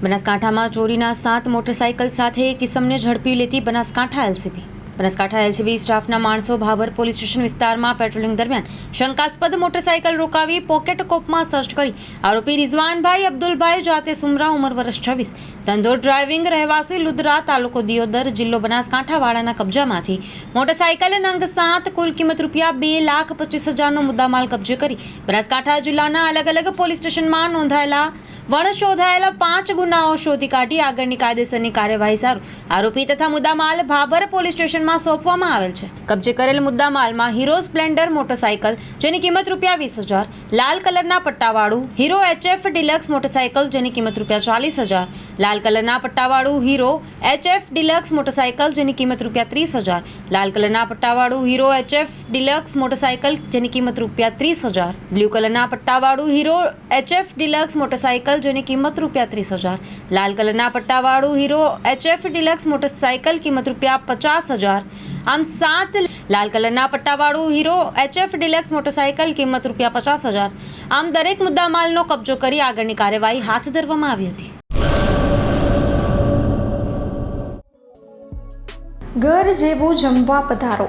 બનાસકાંઠામાં ચોરીના સાત મોટરસાયકલ સાથે કિસમને ઝડપી લેતી બનાસકાંઠા એલસીબી. બનાસકાંઠા એલસીબી સ્ટાફના માણસો ભાભર પોલીસ સ્ટેશન વિસ્તારમાં પેટ્રોલિંગ દરમિયાન શંકાસ્પદ મોટરસાયકલ રોકાવી પોકેટ કોપમાં સર્ચ કરી. આરોપી રિઝવાનભાઈ અબ્દુલભાઈ જાતે સુમરા ઉંમર વર્ષ છવ્વીસ. ધંધો ડ્રાઇવિંગ રહેવાસી લુદરા તાલુકો દિયોદર જિલ્લો બનાસકાંઠાવાળાના કબજામાંથી. મોટરસાઇકલ નંગ સાત, કુલ કિંમત રૂપિયા બે લાખ પચીસ હજારનો મુદ્દામાલ કબજે કરી. બનાસકાંઠા જિલ્લાના અલગ અલગ પોલીસ સ્ટેશનમાં નોંધાયેલા વણ શોધાયેલા પાંચ ગુનાઓ શોધી કાઢી આગળની કાયદેસરની કાર્યવાહી સારું આરોપી તથા મુદ્દામાલ ભાભર પોલીસ સ્ટેશનમાં સોંપવામાં આવેલ છે. કબજે કરેલ મુદ્દામાલમાં હીરો સ્પ્લેન્ડર મોટરસાયકલ, જેની કિંમત રૂપિયા વીસ હજાર, લાલ કલરના પટ્ટાવાળું હીરો એચએફ ડિલક્સ મોટરસાયકલ, જેની કિંમત રૂપિયા ચાલીસ હજાર, લાલ કલરના પટ્ટાવાળું હીરો એચએફ ડિલક્સ મોટરસાયકલ, જેની કિંમત રૂપિયા ત્રીસ હજાર, લાલ કલરના પટ્ટાવાળું હીરો એચએફ ડિલક્સ મોટરસાયકલ, જેની કિંમત રૂપિયા ત્રીસ હજાર, બ્લુ કલરના પટ્ટાવાળું હીરો એચએફ ડિલક્સ મોટરસાયકલ જેની કિંમત રૂપિયા ત્રીસ હજાર. લાલ કલરના પટ્ટાવાળું હીરો એચએફ ડિલક્સ મોટરસાઇકલ કિંમત રૂપિયા પચાસ હજાર. આમ સાત લાલ કલરના પટ્ટાવાળું હીરો એચએફ ડિલક્સ મોટરસાયકલ કિંમત રૂપિયા પચાસ હજાર. આમ દરેક મુદ્દામાલનો કબજો કરી આગળની કાર્યવાહી હાથ ધરવામાં આવી હતી. ઘર જેવું જમવા પધારો.